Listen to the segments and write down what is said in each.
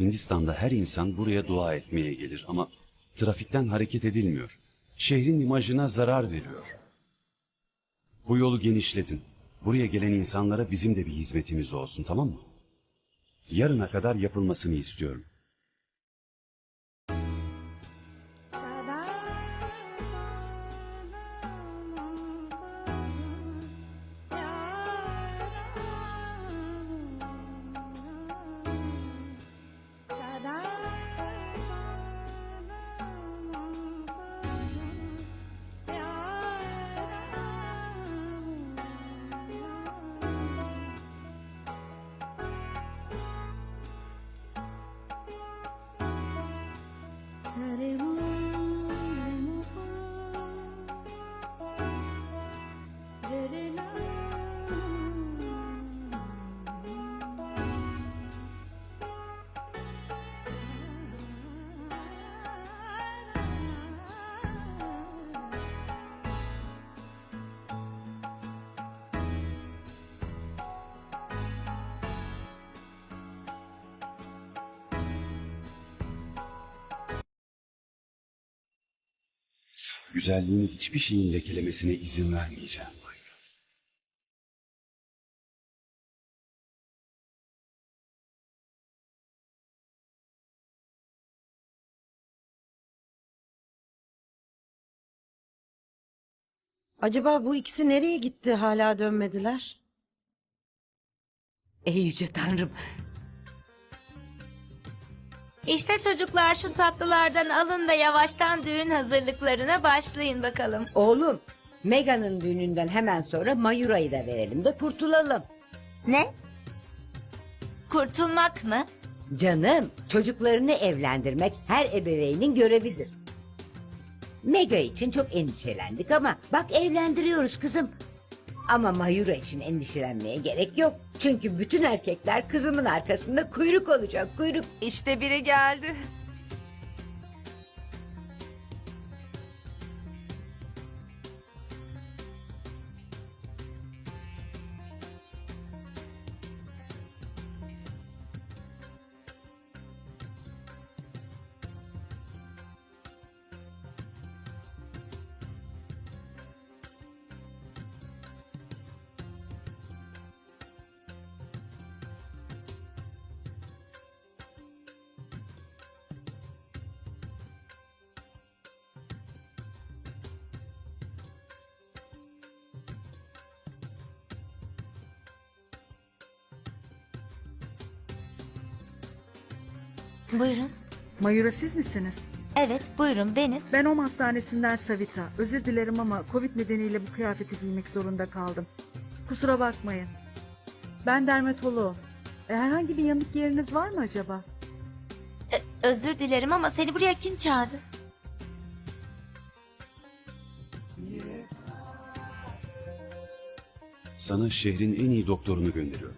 Hindistan'da her insan buraya dua etmeye gelir ama trafikten hareket edilmiyor. Şehrin imajına zarar veriyor. Bu yolu genişletin. Buraya gelen insanlara bizim de bir hizmetimiz olsun tamam mı? Yarına kadar yapılmasını istiyorum. Güzelliğini hiçbir şeyin lekelemesine izin vermeyeceğim. Acaba bu ikisi nereye gitti hala dönmediler? Ey yüce tanrım. İşte çocuklar şu tatlılardan alın ve yavaştan düğün hazırlıklarına başlayın bakalım. Oğlum Mega'nın düğününden hemen sonra Mayura'yı da verelim de kurtulalım. Ne? Kurtulmak mı? Canım çocuklarını evlendirmek her ebeveynin görevidir. Mega için çok endişelendik ama bak evlendiriyoruz kızım. Ama Mayura için endişelenmeye gerek yok. Çünkü bütün erkekler kızımın arkasında kuyruk olacak kuyruk. İşte biri geldi. Buyurun. Mayura siz misiniz? Evet buyurun benim. Ben OM hastanesinden Savita. Özür dilerim ama Covid nedeniyle bu kıyafeti giymek zorunda kaldım. Kusura bakmayın. Ben dermatoloğum. E, herhangi bir yanık yeriniz var mı acaba? Ö- özür dilerim ama seni buraya kim çağırdı? Sana şehrin en iyi doktorunu gönderiyorum.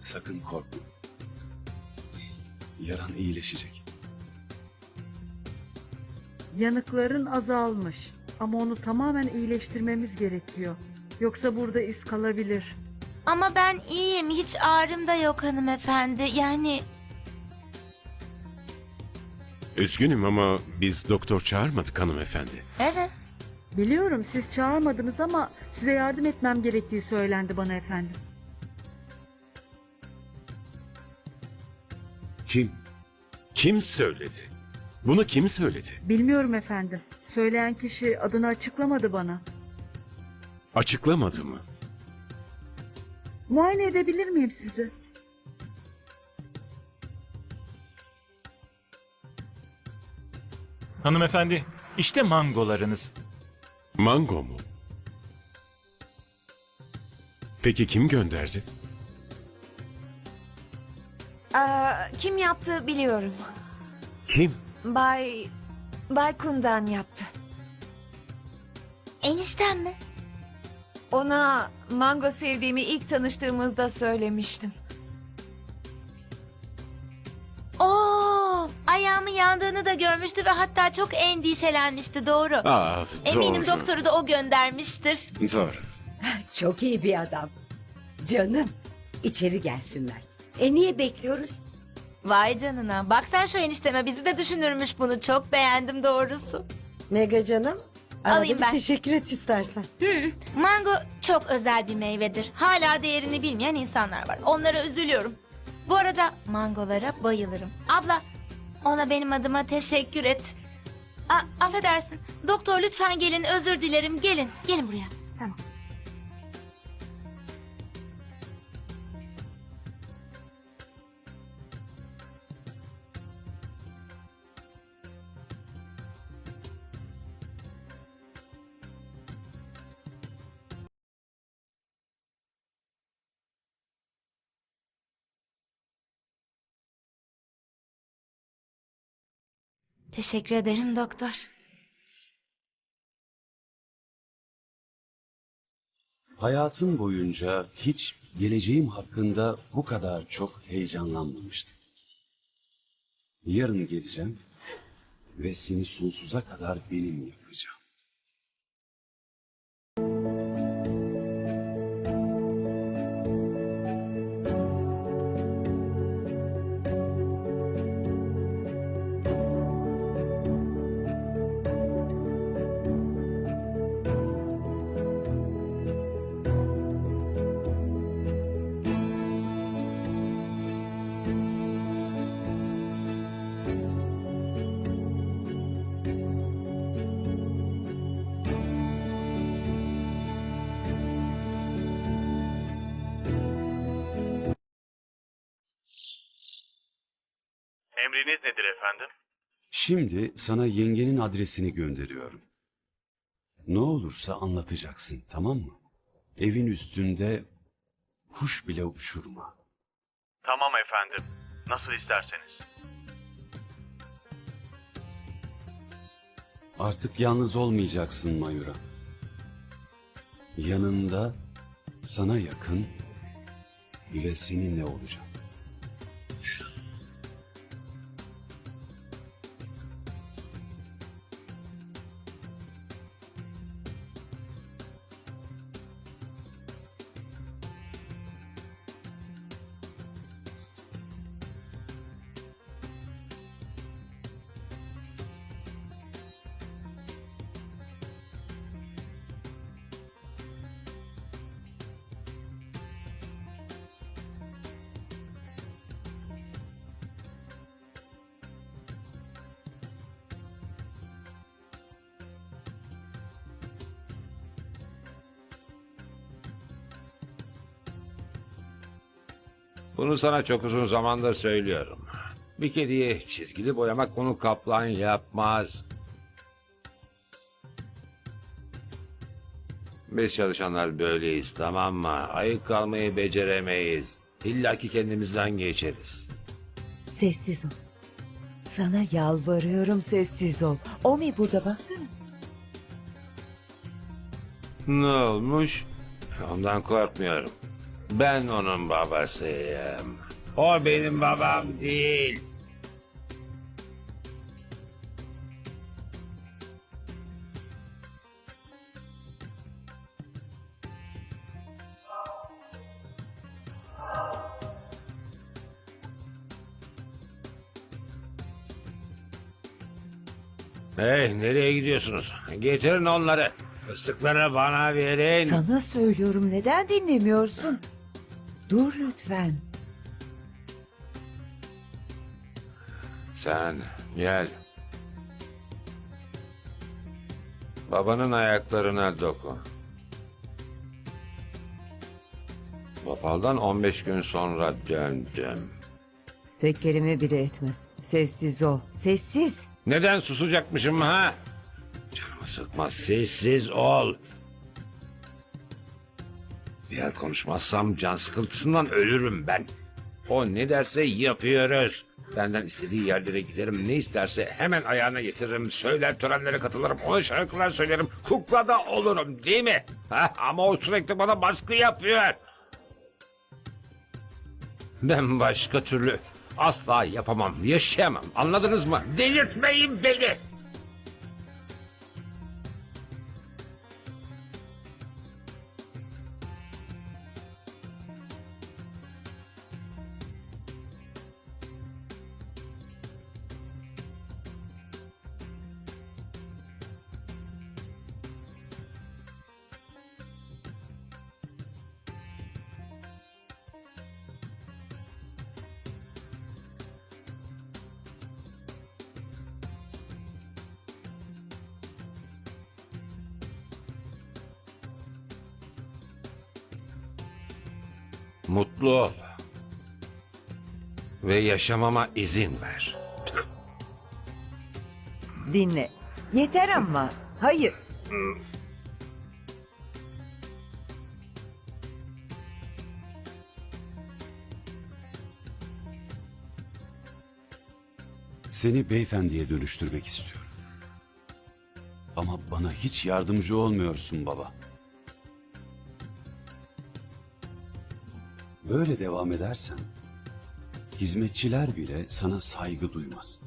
Sakın korkma. Yaran iyileşecek. Yanıkların azalmış. Ama onu tamamen iyileştirmemiz gerekiyor. Yoksa burada iz kalabilir. Ama ben iyiyim hiç ağrım da yok hanımefendi. Yani Üzgünüm ama biz doktor çağırmadık hanımefendi. evet. Biliyorum siz çağırmadınız ama size yardım etmem gerektiği söylendi bana efendim. Kim? Kim söyledi? Bunu kim söyledi? Bilmiyorum efendim. Söyleyen kişi adını açıklamadı bana. Açıklamadı mı? Muayene edebilir miyim sizi? Hanımefendi, işte mangolarınız. Mango mu? Peki kim gönderdi? Kim yaptı biliyorum. Kim? Bay... Bay Kundan yaptı. Enişten mi? Ona mango sevdiğimi ilk tanıştığımızda söylemiştim. Oo, ayağımın yandığını da görmüştü ve hatta çok endişelenmişti doğru. Aa, Eminim doğru. doktoru da o göndermiştir. Doğru. Çok iyi bir adam. Canım içeri gelsinler. E niye bekliyoruz? Vay canına. Bak sen şu enişteme bizi de düşünürmüş bunu. Çok beğendim doğrusu. Mega canım. arada Alayım bir ben. teşekkür et istersen. Mango çok özel bir meyvedir. Hala değerini bilmeyen insanlar var. Onlara üzülüyorum. Bu arada mangolara bayılırım. Abla ona benim adıma teşekkür et. A- affedersin. Doktor lütfen gelin özür dilerim. Gelin. Gelin buraya. Tamam. Teşekkür ederim doktor. Hayatım boyunca hiç geleceğim hakkında bu kadar çok heyecanlanmamıştım. Yarın geleceğim ve seni sonsuza kadar benim yapacağım. Emriniz nedir efendim? Şimdi sana yengenin adresini gönderiyorum. Ne olursa anlatacaksın, tamam mı? Evin üstünde kuş bile uçurma. Tamam efendim. Nasıl isterseniz. Artık yalnız olmayacaksın Mayura. Yanında sana yakın ve seninle olacağım. Bunu sana çok uzun zamandır söylüyorum. Bir kediye çizgili boyamak bunu kaplan yapmaz. Biz çalışanlar böyleyiz tamam mı? Ayık kalmayı beceremeyiz. İlla ki kendimizden geçeriz. Sessiz ol. Sana yalvarıyorum sessiz ol. Omi burada baksana. Ne olmuş? Ondan korkmuyorum. Ben onun babasıyım. O benim babam değil. Hey nereye gidiyorsunuz? Getirin onları. Fıstıkları bana verin. Sana söylüyorum neden dinlemiyorsun? Dur lütfen. Sen gel. Babanın ayaklarına dokun. Bapaldan 15 gün sonra döndüm. Tek kelime bile etme. Sessiz ol. Sessiz. Neden susacakmışım ha? Canımı sıkma sessiz ol. Yer konuşmazsam can sıkıntısından ölürüm ben. O ne derse yapıyoruz. Benden istediği yerlere giderim. Ne isterse hemen ayağına getiririm. Söyler törenlere katılırım. Ona şarkılar söylerim. Kukla da olurum değil mi? Ha? Ama o sürekli bana baskı yapıyor. Ben başka türlü asla yapamam, yaşayamam. Anladınız mı? Delirtmeyin beni. Mutlu ol. Ve yaşamama izin ver. Dinle. Yeter ama. Hayır. Seni beyefendiye dönüştürmek istiyorum. Ama bana hiç yardımcı olmuyorsun baba. Böyle devam edersen hizmetçiler bile sana saygı duymaz.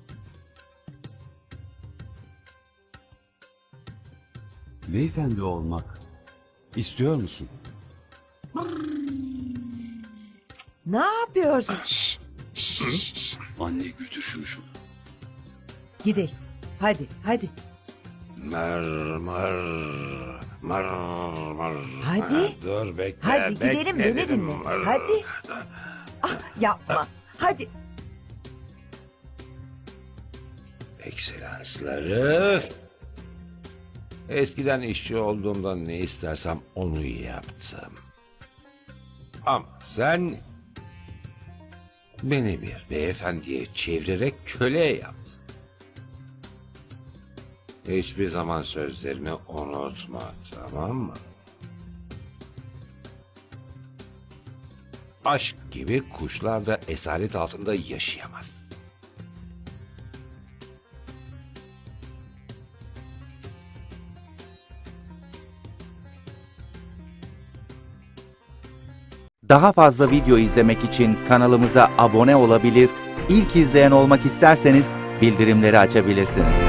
Beyefendi olmak istiyor musun? Ne yapıyorsun? Şşş. Şşş. şşş. Anne götür şunu şunu. Gidelim. Hadi, hadi. Mar mar mar mar. Hadi. Ha, Dur bekle. Hadi gidelim beni dedim. dinle. Hadi. Ah, yapma. Hadi. Ekselansları. Eskiden işçi olduğumda ne istersem onu yaptım. Ama sen beni bir beyefendiye çevirerek köle yaptın. Hiçbir zaman sözlerimi unutma tamam mı? Aşk gibi kuşlar da esaret altında yaşayamaz. Daha fazla video izlemek için kanalımıza abone olabilir, ilk izleyen olmak isterseniz bildirimleri açabilirsiniz.